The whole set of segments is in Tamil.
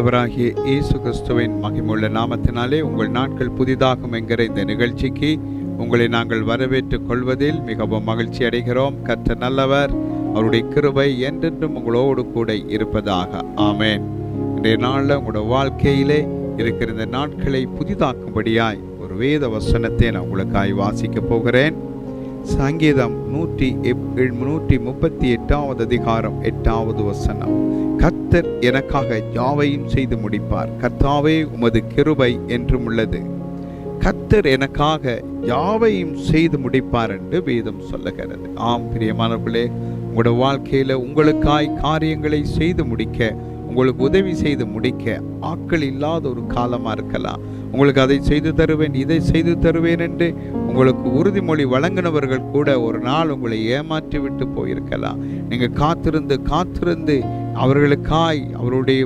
ஆண்டவராகிய இயேசு கிறிஸ்துவின் மகிமுள்ள நாமத்தினாலே உங்கள் நாட்கள் புதிதாகும் என்கிற இந்த நிகழ்ச்சிக்கு உங்களை நாங்கள் வரவேற்றுக் கொள்வதில் மிகவும் மகிழ்ச்சி அடைகிறோம். கற்ற நல்லவர் அவருடைய கிருபை என்றென்றும் உங்களோடு கூட இருப்பதாக. ஆமேன். இன்றைய நாளில் உங்களோட வாழ்க்கையிலே இருக்கிற இந்த நாட்களை புதிதாக்கும்படியாய் ஒரு வேத வசனத்தை நான் உங்களுக்காய் வாசிக்க போகிறேன். சங்கீதம் நூற்றி நூற்றி முப்பத்தி எட்டாவது அதிகாரம் எட்டாவது வசனம். கர்த்தர் எனக்காக யாவையும் செய்து முடிப்பார். கர்த்தாவே உமது கிருபை என்றும் உள்ளது. கர்த்தர் எனக்காக யாவையும் செய்து முடிப்பார் என்று வேதம் சொல்லுகிறது. ஆம் பிரியமானவர்களே உங்களோட வாழ்க்கையில உங்களுக்காய் காரியங்களை செய்து முடிக்க உங்களுக்கு உதவி செய்து முடிக்க ஆட்கள் இல்லாத ஒரு காலமாக இருக்கலாம். உங்களுக்கு அதை செய்து தருவேன் இதை செய்து தருவேன் என்று உங்களுக்கு உறுதிமொழி வழங்கினவர்கள் கூட ஒரு நாள் உங்களை ஏமாற்றி விட்டு போயிருக்கலாம். நீங்கள் காத்திருந்து காத்திருந்து அவர்களுக்காய் அவருடைய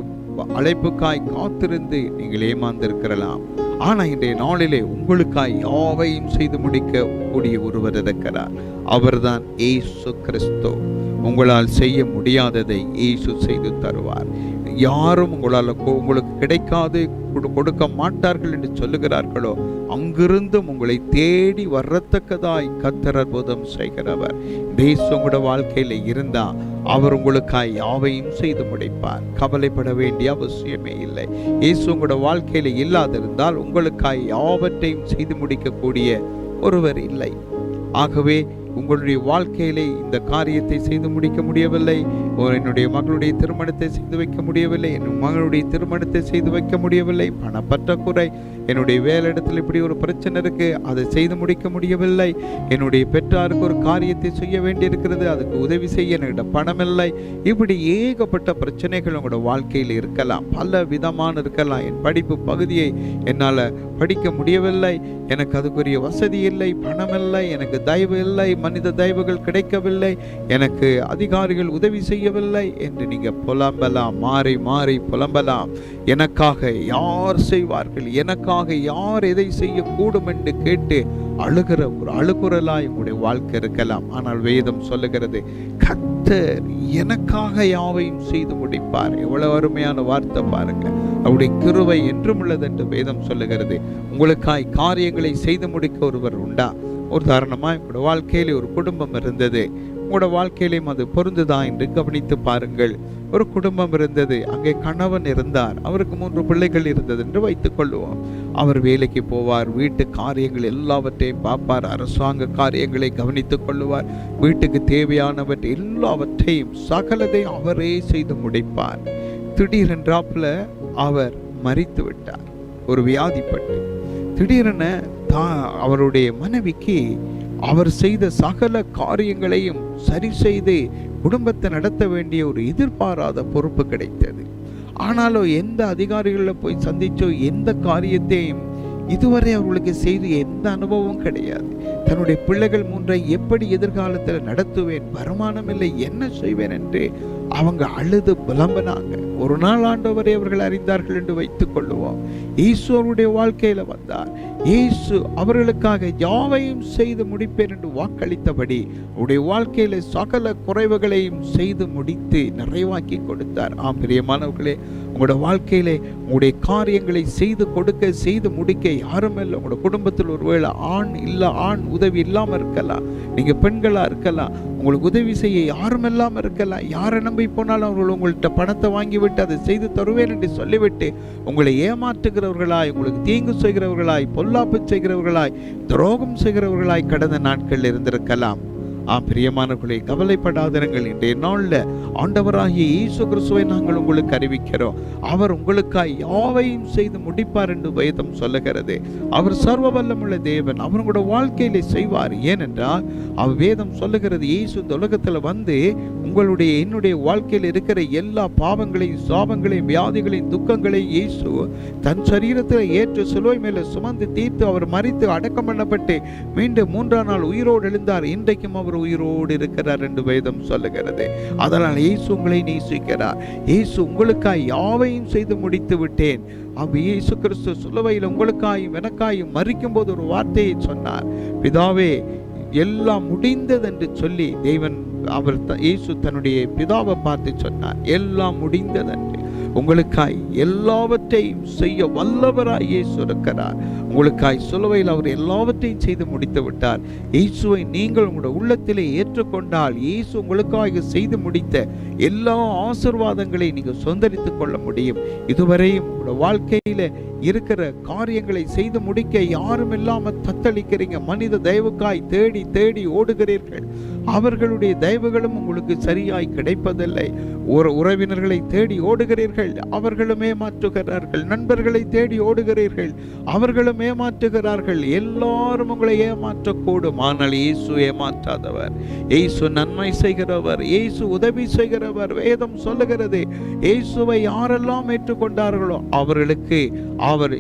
அழைப்புக்காய் காத்திருந்து நீங்கள் ஏமாந்திருக்கலாம் ஆனால் இன்றைய நாளிலே உங்களுக்காய் யாவையும் செய்து முடிக்க கூடிய ஒருவர் இருக்கிறார். அவர்தான் ஏசு கிறிஸ்து. உங்களால் செய்ய முடியாததை இயேசு செய்து தருவார். யாரும் உங்களால் உங்களுக்கு கிடைக்காது கொடு- கொடுக்க மாட்டார்கள் என்று சொல்லுகிறார்களோ அங்கிருந்தும் உங்களை தேடி வரத்தக்கதாய் கத்தர் அற்புதம் செய்கிறவர். தேச உங்களோட வாழ்க்கையில அவர் உங்களுக்காய் யாவையும் செய்து முடிப்பார். கவலைப்பட வேண்டிய அவசியமே இல்லை. இயேசு உங்களோட வாழ்க்கையில் இல்லாதிருந்தால் உங்களுக்காய் யாவற்றையும் செய்து முடிக்கக்கூடிய ஒருவர் இல்லை. ஆகவே உங்களுடைய வாழ்க்கையிலே இந்த காரியத்தை செய்து முடிக்க முடியவில்லை. என்னுடைய மகளுடைய திருமணத்தை செய்து வைக்க முடியவில்லை. என் மகளுடைய திருமணத்தை செய்து வைக்க முடியவில்லை. பணப்பற்றாக்குறை என்னுடைய வேலையிடத்தில் இப்படி ஒரு பிரச்சனை இருக்கு. அதை செய்து முடிக்க முடியவில்லை. என்னுடைய பெற்றாருக்கு ஒரு காரியத்தை செய்ய வேண்டியிருக்கிறது. அதுக்கு உதவி செய்ய என்கிட்ட பணம் இல்லை. இப்படி ஏகப்பட்ட பிரச்சனைகள் உங்களோட வாழ்க்கையில் இருக்கலாம். பல விதமான இருக்கலாம். என் படிப்பு பகுதியை என்னால் படிக்க முடியவில்லை. எனக்கு அதுக்குரிய வசதி இல்லை. பணம் இல்லை. எனக்கு தயவு இல்லை. மனித தயவுகள் கிடைக்கவில்லை. எனக்கு அதிகாரிகள் உதவி செய்யவில்லை என்று நீங்கள் புலம்பலாம். மாறி மாறி புலம்பலாம். எனக்காக யார் செய்வார்கள்? எனக்காக யார் எதை செய்யக்கூடும் என்று கேட்டு அழுகிற ஒரு அழுகுறலாய் உங்களுடைய வாழ்க்கை இருக்கலாம். ஆனால் வேதம் சொல்லுகிறது கத்தர் எனக்காக யாவையும் செய்து முடிப்பார். எவ்வளவு அருமையான வார்த்தை பாருங்க. அவருடைய கிருவை என்றும் உள்ளது என்று வேதம் சொல்லுகிறது. உங்களுக்காய் காரியங்களை செய்து முடிக்க ஒருவர் உண்டா? ஒரு உதாரணமாக உங்களோட வாழ்க்கையிலே ஒரு குடும்பம் இருந்தது. உங்களோட வாழ்க்கையிலையும் அது பொருந்துதா என்று கவனித்து பாருங்கள். ஒரு குடும்பம் இருந்தது அங்கே கணவன் இருந்தார் அவருக்கு மூன்று பிள்ளைகள் இருந்தது என்று வைத்துக் கொள்வோம். அவர் வேலைக்கு போவார் வீட்டு காரியங்கள் எல்லாவற்றையும் பார்ப்பார் அரசாங்க காரியங்களை கவனித்துக் கொள்ளுவார் வீட்டுக்கு தேவையானவற்றை எல்லாவற்றையும் சகலதை அவரே செய்து முடிப்பார். திடீரென்றாப்புல அவர் மறித்து விட்டார். ஒரு வியாதிப்பட்டு. திடீரென தா அவருடைய மனைவிக்கு அவர் செய்த சகல காரியங்களையும் சரி செய்து குடும்பத்தை நடத்த வேண்டிய ஒரு எதிர்பாராத பொறுப்பு கிடைத்தது. ஆனாலும் எந்த அதிகாரிகளில் போய் சந்திச்சோ எந்த காரியத்தையும் இதுவரை அவர்களுக்கு செய்து எந்த அனுபவமும் கிடையாது. தன்னுடைய பிள்ளைகள் மூன்றை எப்படி எதிர்காலத்தில் நடத்துவேன் வருமானம் இல்லை என்ன செய்வேன் என்று அவங்க அழுது புலம்பினாங்க. ஒரு நாள் ஆண்டவரை அவர்கள் அறிந்தார்கள் என்று வைத்துக் கொள்ளுவோம். ஈஸ்வருடைய வாழ்க்கையில் வந்தார். இயேசு அவர்களுக்காக யாவையும் செய்து முடிப்பேன் என்று வாக்களித்தபடி அவருடைய வாழ்க்கையில் சகல குறைவுகளையும் செய்து முடித்து நிறைவாக்கி கொடுத்தார். ஆம் பிரியமானவர்களே உங்களோட வாழ்க்கையிலே உங்களுடைய காரியங்களை செய்து கொடுக்க செய்து முடிக்க யாரும் இல்லை. உங்களோட குடும்பத்தில் ஒருவேளை ஆண் இல்லை ஆண் உதவி இல்லாமல் இருக்கலாம். நீங்கள் பெண்களாக இருக்கலாம். உங்களுக்கு உதவி செய்ய யாரும் இல்லாமல் இருக்கலாம் யாரை நம்பி போனாலும் அவர்கள் உங்கள்கிட்ட பணத்தை வாங்கிவிட்டு அதை செய்து தருவேன் என்று சொல்லிவிட்டு உங்களை ஏமாற்றுகிறவர்களாய் உங்களுக்கு தீங்கு செய்கிறவர்களாய் பொல்லாப்பு செய்கிறவர்களாய் துரோகம் செய்கிறவர்களாய் கடந்த நாட்கள் இருந்திருக்கலாம். ஆ பிரியமானவர்களை கவலைப்படாதிருங்கள். இன்றைய நாளில் ஆண்டவராகிய இயேசு கிறிஸ்துவை நாங்கள் உங்களுக்கு அறிவிக்கிறோம். அவர் உங்களுக்காய் யாவையும் செய்து முடிப்பார் என்று வேதம் சொல்லுகிறது. அவர் சர்வ வல்லமுள்ள தேவன் அவர் வாழ்க்கையில செய்வார். ஏனென்றால் அவர் வேதம் சொல்லுகிறது இயேசு இந்த உலகத்தில் வந்து உங்களுடைய என்னுடைய வாழ்க்கையில் இருக்கிற எல்லா பாவங்களையும் சாபங்களையும் வியாதிகளையும் துக்கங்களையும் இயேசு தன் சரீரத்தில் ஏற்று சிலுவை மேலே சுமந்து தீர்த்து அவர் மறித்து அடக்கம் பண்ணப்பட்டு மீண்டும் மூன்றாம் நாள் உயிரோடு எழுந்தார். இன்றைக்கும் அவர் உயிரோடு இருக்கிறார் என்று வேதம் சொல்லுகிறது. அதனால் இயேசு உங்களை நேசிக்கிறார். இயேசு உங்களுக்காய் யாவையும் செய்து முடித்து விட்டேன். அவ் இயேசு கிறிஸ்து சுலவையில் உங்களுக்காயும் எனக்காயும் மறிக்கும் போது ஒரு வார்த்தையை சொன்னார். பிதாவே எல்லாம் முடிந்தது என்று சொல்லி தேவன் அவர் இயேசு தன்னுடைய பிதாவை பார்த்து சொன்னார். எல்லாம் முடிந்தது என்று. உங்களுக்காய் எல்லாவற்றையும் செய்ய வல்லவராய் இயேசு இருக்கிறார். உங்களுக்காய் சொல்லுவையில் அவர் எல்லாவற்றையும் செய்து முடித்து விட்டார். இயேசுவை நீங்கள் உங்களுடைய உள்ளத்திலே ஏற்றுக்கொண்டால் இயேசு உங்களுக்காக செய்து முடித்த எல்லா ஆசிர்வாதங்களை நீங்கள் சொந்தரித்து கொள்ள முடியும். இதுவரையும் உங்களோட வாழ்க்கையில இருக்கிற காரியங்களை செய்து முடிக்க யாரும் இல்லாமல் தத்தளிக்கிறீங்க. மனித தயவுக்காய் தேடி தேடி ஓடுகிறீர்கள். அவர்களுடைய தயவுகளும் உங்களுக்கு சரியாய் கிடைப்பதில்லை. ஒரு உறவினர்களை தேடி ஓடுகிறீர்கள் அவர்களும் ஏமாற்றுகிறார்கள். நண்பர்களை தேடி ஓடுகிறீர்கள் அவர்களும் ஏமாற்றுகிறார்கள். எல்லாரும் உங்களை ஏமாற்றக்கூடும். ஆனால் இயேசு ஏமாற்றாதவர். இயேசு நன்மை செய்கிறவர் இயேசு உதவி செய்கிறவர். வேதம் சொல்லுகிறது இயேசுவை யாரெல்லாம் ஏற்றுக்கொண்டார்களோ அவர்களுக்கு அவர்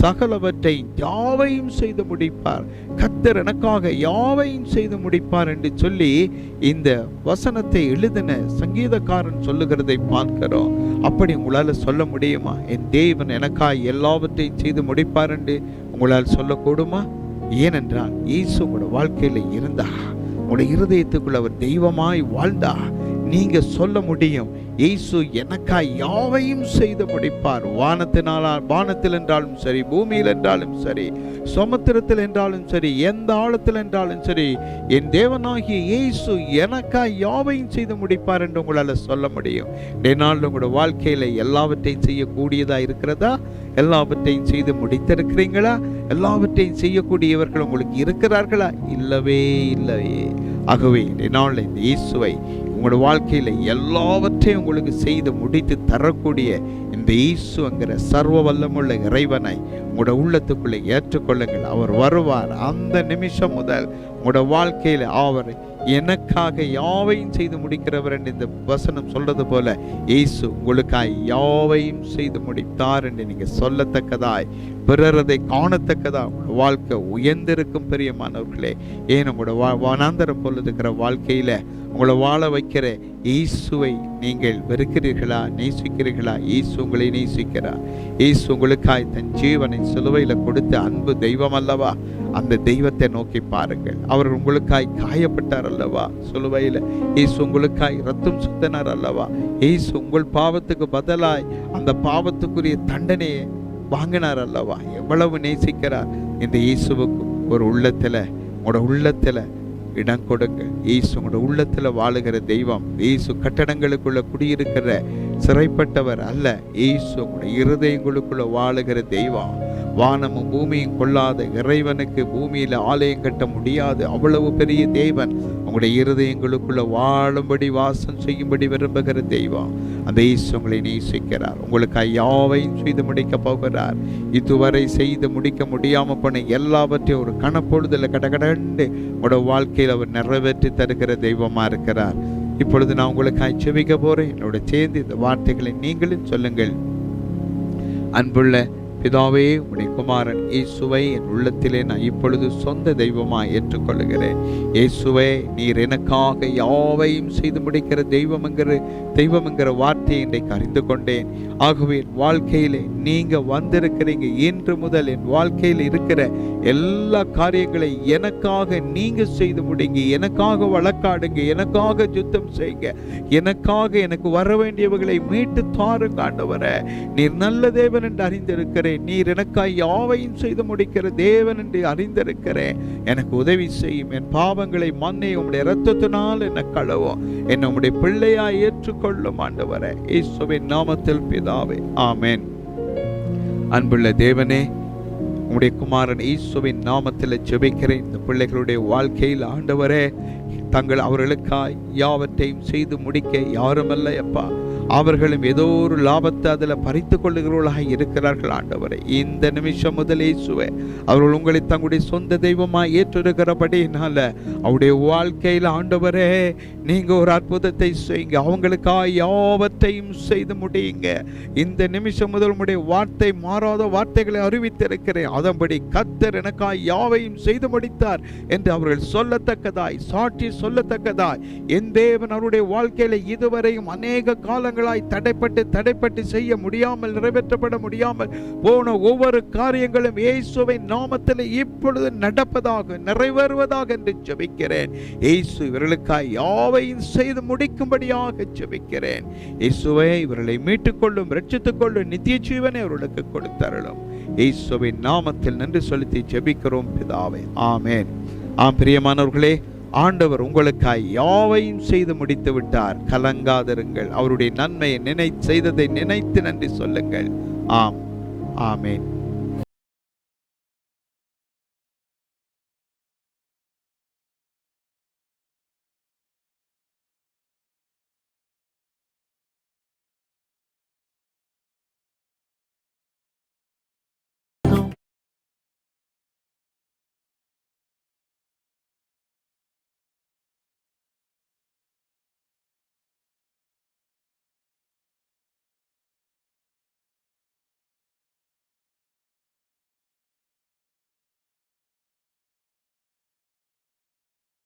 சகலவற்றை யாவையும் செய்து முடிப்பார். கத்தர் எனக்காக யாவையும் செய்து முடிப்பார் என்று சொல்லி இந்த வசனத்தை எழுதின சங்கீதக்காரன் சொல்லுகிறதை பார்க்கிறோம். அப்படி உங்களால் சொல்ல முடியுமா? என் தேவன் எனக்காக எல்லாவற்றையும் செய்து முடிப்பார் என்று உங்களால் சொல்லக்கூடுமா? ஏனென்றால் இயேசு உங்களோட வாழ்க்கையில் இருந்தா உங்களுடைய இருதயத்துக்குள்ள அவர் தெய்வமாய் வாழ்ந்தா நீங்க சொல்ல முடியும் இயேசு எனக்காய் யாவையும் செய்து முடிப்பார். வானத்தினாலா வானத்தில் என்றாலும் சரி பூமியில் என்றாலும் சரி சமுத்திரத்தில் என்றாலும் சரி எந்த ஆழத்தில் என்றாலும் சரி என் தேவனாகிய இயேசு எனக்காய் யாவையும் செய்து முடிப்பார் என்று உங்களால் சொல்ல முடியும். நாள் உங்களோட வாழ்க்கையில எல்லாவற்றையும் செய்யக்கூடியதா இருக்கிறதா? எல்லாவற்றையும் செய்து முடித்திருக்கிறீங்களா? எல்லாவற்றையும் செய்யக்கூடியவர்கள் உங்களுக்கு இருக்கிறார்களா? இல்லவே இல்லவே ஆகவே நாள் இந்த இயேசுவை உங்களோட வாழ்க்கையில் எல்லாவற்றையும் உங்களுக்கு செய்து முடித்து தரக்கூடிய இந்த ஈசுங்கிற சர்வ வல்லமுள்ள இறைவனை உங்களோட உள்ளத்துக்குள்ளே ஏற்றுக்கொள்ளுங்கள். அவர் வருவார் அந்த நிமிஷம் முதல் உங்களோட வாழ்க்கையில் அவர் எனக்காக யாவையும் செய்து முடிக்கிறவர் என்று இந்த வசனம் சொல்றது போல இயேசு உங்களுக்காய் யாவையும் செய்து முடித்தார் என்று நீங்க சொல்லத்தக்கதாய் பிறரதை காணத்தக்கதா உங்களோட வாழ்க்கை உயர்ந்திருக்கும் பெரியமானவர்களே. ஏன் உங்களோட வா வனாந்தரம் போல் இருக்கிற வாழ்க்கையில உங்களை வாழ வைக்கிற இயேசுவை நீங்கள் வெறுக்கிறீர்களா? நேசிக்கிறீர்களா? இயேசு உங்களை நேசிக்கிறார். இயேசு உங்களுக்காய் தன் ஜீவனை சிலுவையில் கொடுத்த அன்பு தெய்வம் அல்லவா? அந்த தெய்வத்தை நோக்கி பாருங்கள். அவர் உங்களுக்காய் காயப்பட்டார் அல்லவா? சொல்லுவையில் ஏசு உங்களுக்காய் ரத்தம் சுத்தினார் அல்லவா? ஏசு உங்கள் பாவத்துக்கு பதிலாய் அந்த பாவத்துக்குரிய தண்டனையை வாங்கினார் அல்லவா? எவ்வளவு நேசிக்கிறார். இந்த இயேசுவுக்கு ஒரு உள்ளத்தில் உங்களோட உள்ளத்தில் இடம் கொடுங்க இயேசு உங்களோட உள்ளத்தில் வாழுகிற தெய்வம் இயேசு கட்டடங்களுக்குள்ள குடியிருக்கிற சிறைப்பட்டவர் அல்ல. இயேசு உங்களோட இருதயங்களுக்குள்ள வாழுகிற தெய்வம். வானமும் பூமியும் கொள்ளாத இறைவனுக்கு பூமியில் ஆலயம் கட்ட முடியாது. அவ்வளவு பெரிய தேவன். உங்களுடைய இருதயங்களுக்குள்ள வாழும்படி வாசம் செய்யும்படி விரும்புகிற தெய்வம். அந்த இயேசு உங்களை நேசிக்கிறார். உங்களுக்கு யாவையும் செய்து முடிக்க போகிறார். இதுவரை செய்து முடிக்க முடியாமல் போன எல்லாவற்றையும் ஒரு கணப்பொழுதில் கடகடண்டு உங்களோட வாழ்க்கையில் அவர் நிறைவேற்றி தருகிற தெய்வமாக இருக்கிறார். இப்பொழுது நான் உங்களுக்கு செவிக்க போகிறேன் என்னோட சேர்ந்து இந்த வார்த்தைகளை நீங்களும் சொல்லுங்கள். அன்புள்ள பிதாவே உடைய குமாரன் இயேசுவை என் உள்ளத்திலே நான் இப்பொழுது சொந்த தெய்வமாக ஏற்றுக்கொள்கிறேன் இயேசுவே நீர் எனக்காக யாவையும் செய்து முடிக்கிற தெய்வம் என்கிற தெய்வம் என்கிற வார்த்தையை இன்றைக்கு அறிந்து கொண்டேன் ஆகவே என் வாழ்க்கையிலே நீங்கள் வந்திருக்கிறீங்க. இன்று முதல் என் வாழ்க்கையில் இருக்கிற எல்லா காரியங்களை எனக்காக நீங்கள் செய்து முடிங்க. எனக்காக வழக்காடுங்க. எனக்காக யுத்தம் செய்யுங்க. எனக்காக எனக்கு வர வேண்டியவர்களை மீட்டு தாருங்க ஆண்டவரே. நீர் நல்ல தேவன் என்று அறிந்திருக்கிறேன். நீர் எனக்காய் யாவையும் செய்து முடிக்கிற தேவன் என்று அறிந்திருக்கிறேன். எனக்கு உதவி செய்யும் என் பாவங்களை மண்ணை உம்முடைய இரத்தத்தினால் என்ன கழுவோம். என்னை உம்முடைய பிள்ளையாய் ஏற்றுக்கொள்ளும் ஆண்டவரே. இயேசுவின் நாமத்தில் பிதாவே. ஆமேன். அன்புள்ள தேவனே உம்முடைய குமாரன் ஈஸ்வவின் நாமத்தில் ஜெபிக்கிறேன். இந்த பிள்ளைகளுடைய வாழ்க்கையில் ஆண்டவரே தங்கள் அவர்களுக்காய் யாவற்றையும் செய்து முடிக்க யாருமல்ல எப்பா அவர்களும் ஏதோ ஒரு லாபத்தை அதில் பறித்து கொள்ளுகிறவர்களாக இருக்கிறார்கள் ஆண்டவரை. இந்த நிமிஷம் முதல் சுவை அவர்கள் உங்களை தங்களுடைய சொந்த தெய்வமாக ஏற்றிருக்கிறபடினால அவருடைய வாழ்க்கையில் ஆண்டவரே நீங்கள் ஒரு அற்புதத்தை செய்யுங்க. அவங்களுக்காக யாவற்றையும் செய்து முடியுங்க. இந்த நிமிஷம் முதல் உங்களுடைய வார்த்தை மாறாத வார்த்தைகளை அறிவித்திருக்கிறேன். அதன்படி கத்தர் எனக்காய் யாவையும் செய்து முடித்தார் என்று அவர்கள் சொல்லத்தக்கதாய் சாட்சி சொல்லத்தக்கதாய். என் தேவன் அவருடைய வாழ்க்கையில் இதுவரையும் அநேக காலங்கள் வருடங்களாய் தடைப்பட்டு தடைப்பட்டு செய்ய முடியாமல் நிறைவேற்றப்பட முடியாமல் போன ஒவ்வொரு காரியங்களும் இயேசுவை நாமத்தில் இப்பொழுது நடப்பதாக நிறைவேறுவதாக என்று ஜெபிக்கிறேன். இயேசு இவர்களுக்காய் யாவையும் செய்து முடிக்கும்படியாக ஜெபிக்கிறேன். இயேசுவை இவர்களை மீட்டுக்கொள்ளும் ரட்சித்துக்கொள்ளும் நித்திய ஜீவனை அவர்களுக்கு கொடுத்தருளும். இயேசுவின் நாமத்தில் நன்றி செலுத்தி ஜெபிக்கிறோம் பிதாவை. ஆமேன். ஆம் பிரியமானவர்களே ஆண்டவர் உங்களுக்காய் யாவையும் செய்து முடித்து விட்டார். கலங்காதிருங்கள். அவருடைய நன்மையை நினை செய்ததை நினைத்து நன்றி சொல்லுங்கள். ஆம். ஆமேன்.